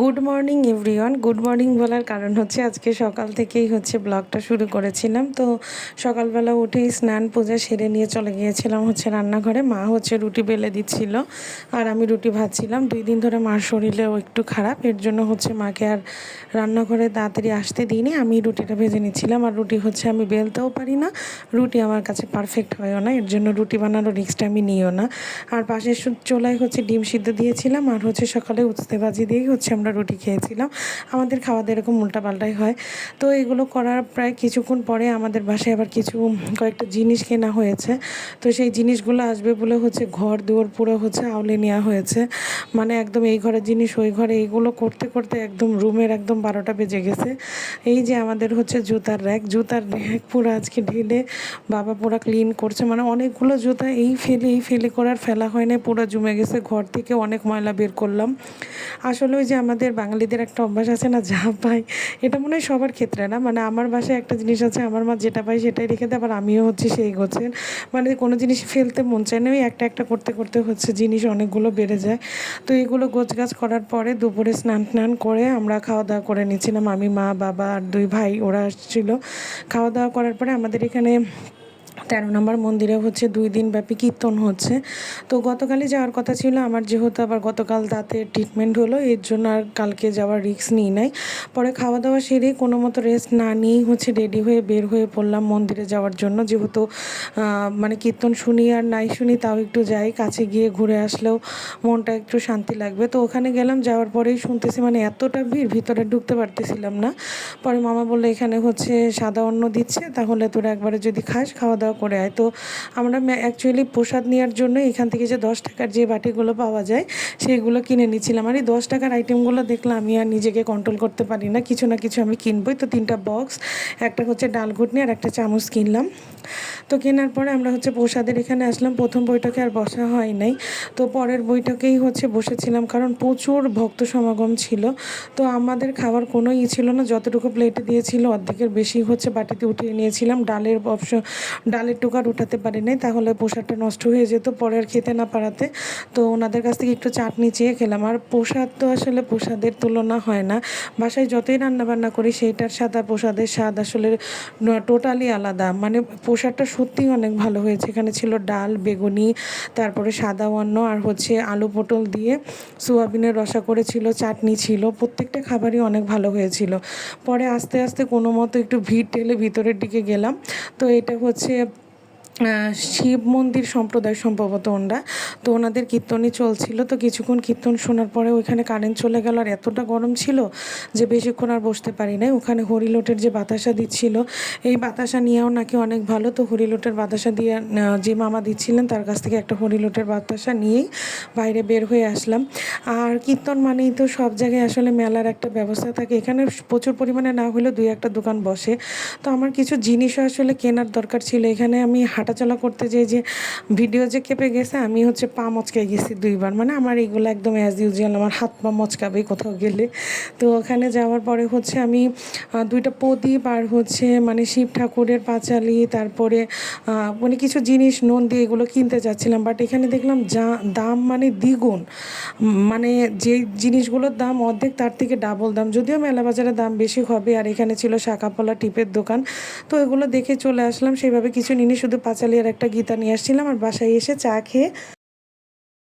Good morning everyone good morning বলার কারণ হচ্ছে আজকে সকাল থেকেই হচ্ছে ব্লগটা শুরু করেছিলাম। তো সকালবেলা উঠেই স্নান, পূজা সেরে নিয়ে চলে গিয়েছিলাম হচ্ছে রান্নাঘরে। মা হচ্ছে রুটি বেলে দিচ্ছিল আর আমি রুটি ভাজছিলাম। দুই দিন ধরে মার শরীরেও একটু খারাপ। এর জন্য হচ্ছে মাকে আর রান্নাঘরে তাড়াতাড়ি আসতে দিইনি। আমি রুটিটা ভেজে নিচ্ছিলাম আর রুটি হচ্ছে আমি বেলতেও পারি না। রুটি আমার কাছে পারফেক্ট হয়ও না। এর জন্য রুটি বানানোর রিক্সটা আমি নিও না। আর পাশের চোলায় হচ্ছে ডিম সিদ্ধ দিয়েছিলাম। আর হচ্ছে সকালে উঠতে বাজি দিয়েই হচ্ছে আমরা রুটি খেয়েছিলাম। আমাদের খাওয়া দাওয়া এরকম উল্টাপাল্টাই হয়। তো এগুলো করার প্রায় কিছুক্ষণ পরে আমাদের বাসায় আবার কিছু কয়েকটা জিনিস কেনা হয়েছে। তো সেই জিনিসগুলো আসবে বলে হচ্ছে ঘর দুয়ার পুরো হচ্ছে আউলে নেওয়া হয়েছে। মানে একদম এই ঘরের জিনিস, ওই ঘরে এইগুলো করতে করতে একদম রুমের একদম বারোটা বেজে গেছে। এই যে আমাদের হচ্ছে জুতার র্যাক জুতার র্যাক পুরো আজকে ঢেলে বাবা পুরো ক্লিন করছে। মানে অনেকগুলো জুতা এই ফেলে এই ফেলে করার ফেলা হয় না পুরো জমে গেছে। ঘর থেকে অনেক ময়লা বের করলাম। আসলে ওই যে আমাদের বাঙালিদের একটা অভ্যাস আছে না, যা পাই। এটা মনে হয় সবার ক্ষেত্রে না? মানে আমার বাসায় একটা জিনিস আছে, আমার মা যেটা পাই সেটাই রেখে দেয়, আবার আমিও হচ্ছে সেই গোছের। মানে কোনো জিনিস ফেলতে মন চায় না, ওই একটা একটা করতে করতে হচ্ছে জিনিস অনেকগুলো বেড়ে যায়। তো এগুলো গোছ গাছ করার পরে দুপুরে স্নান টান করে আমরা খাওয়া দাওয়া করে নিচ্ছিলাম। আমি মা, বাবা আর দুই ভাই ওরা আসছিল। খাওয়া দাওয়া করার পরে আমাদের এখানে তেরো নম্বর মন্দিরে হচ্ছে দুই দিন ব্যাপী কীর্তন হচ্ছে। তো গতকালই যাওয়ার কথা ছিল, আমার যেহেতু আবার গতকাল দাঁতে ট্রিটমেন্ট হলো, এর জন্য আর কালকে যাওয়ার রিস্ক নিই নাই। পরে খাওয়া দাওয়া সেরে কোনো মতো রেস্ট না নিয়েই হচ্ছে রেডি হয়ে বের হয়ে পড়লাম মন্দিরে যাওয়ার জন্য। যেহেতু মানে কীর্তন শুনি আর নাই শুনি তাও একটু যাই, কাছে গিয়ে ঘুরে আসলেও মনটা একটু শান্তি লাগবে। তো ওখানে গেলাম, যাওয়ার পরেই শুনতেছি মানে এতটা ভিড়, ভিতরে ঢুকতে পারতেছিলাম না। পরে মামা বলল, এখানে হচ্ছে সাদা অন্ন দিচ্ছে, তাহলে তোরা একবারে যদি খাস খাওয়া দাওয়া করে আয়। তো আমরা অ্যাকচুয়ালি প্রসাদ নেওয়ার জন্য এখান থেকে যে দশ টাকার যে বাটিগুলো পাওয়া যায়, সেইগুলো কিনে নিচ্ছিলাম। আর এই দশ টাকার আইটেমগুলো দেখলে আমি আর নিজেকে কন্ট্রোল করতে পারি না। কিছু না কিছু আমি কিনবই। তো তিনটা বক্স একটা হচ্ছে ডাল ঘুটনি আর একটা চামচ কিনলাম। তো কেনার পরে আমরা হচ্ছে প্রসাদের এখানে আসলাম। প্রথম বইটাকে আর বসা হয় নাই। তো পরের বইটাকেই হচ্ছে বসেছিলাম কারণ প্রচুর ভক্ত সমাগম ছিল। তো আমাদের খাবার কোনো ই ছিল না। যতটুকু প্লেটে দিয়েছিল, অর্ধেকের বেশি হচ্ছে বাটিতে উঠিয়ে নিয়েছিলাম। ডালের অপশন ডালের টুকার উঠাতে পারি নাই, তাহলে প্রসাদটা নষ্ট হয়ে যেত পরে আর খেতে না পারাতে। তো ওনাদের কাছ থেকে একটু চাটনি চেয়ে খেলাম। আর প্রসাদ তো আসলে প্রসাদের তুলনা হয় না। বাসায় যতই রান্না বান্না করি, সেইটার স্বাদ আর প্রসাদের স্বাদ আসলে টোটালি আলাদা। মানে প্রসাদটা সত্যিই অনেক ভালো হয়েছে। এখানে ছিল ডাল, বেগুনি, তারপরে সাদা অন্ন আর হচ্ছে আলু পটল দিয়ে সোয়াবিনের রসা করেছিল, চাটনি ছিল। প্রত্যেকটা খাবারই অনেক ভালো হয়েছিল। পরে আস্তে আস্তে কোনো মতো একটু ভিড় ঠেলে ভিতরের দিকে গেলাম। তো এটা হচ্ছে শিব মন্দির সম্প্রদায় সম্ভবত ওনরা। তো ওনাদের কীর্তনই চলছিল। তো কিছুক্ষণ কীর্তন শোনার পরে ওইখানে কারেন্ট চলে গেল আর এতটা গরম ছিল যে বেশিক্ষণ আর বসতে পারি নাই। ওখানে হরিলোটের যে বাতাসা দিচ্ছিল, এই বাতাসা নিয়েও নাকি অনেক ভালো। তো হরিলোটের বাতাসা দিয়ে যে মামা দিচ্ছিলেন তার কাছ থেকে একটা হরিলোটের বাতাসা নিয়েই বাইরে বের হয়ে আসলাম। আর কীর্তন মানেই তো সব জায়গায় আসলে মেলার একটা ব্যবস্থা থাকে। এখানে প্রচুর পরিমাণে না হলেও দুই একটা দোকান বসে। তো আমার কিছু জিনিসও আসলে কেনার দরকার ছিল। এখানে আমি হাঁটাচলা করতে যেয়ে যে ভিডিও যে কেঁপে গেছে, আমি হচ্ছে পা মচকাই গেছি দুইবার। মানে আমার এইগুলো একদম অ্যাজ ইউজুয়াল আমার হাত পা মচকাবে কোথাও গেলে। তো ওখানে যাওয়ার পরে হচ্ছে আমি দুইটা প্রদীপ আর হচ্ছে মানে শিব ঠাকুরের পাঁচালি, তারপরে মানে কিছু জিনিস নুন দিয়ে এগুলো কিনতে যাচ্ছিলাম। বাট এখানে দেখলাম যা, দাম মানে দ্বিগুণ। মানে যে জিনিসগুলোর দাম অর্ধেক, তার থেকে ডাবল দাম। যদিও মেলা বাজারে দাম বেশি হবে, আর এখানে ছিল শাকাপলা টিপের দোকান। তো এগুলো দেখে চলে আসলাম। সেইভাবে কিছু নিনি শুধু পাঁচালিয়ার একটা গীতা নিয়ে আসছিলাম, আর বাসায় এসে চা খেয়ে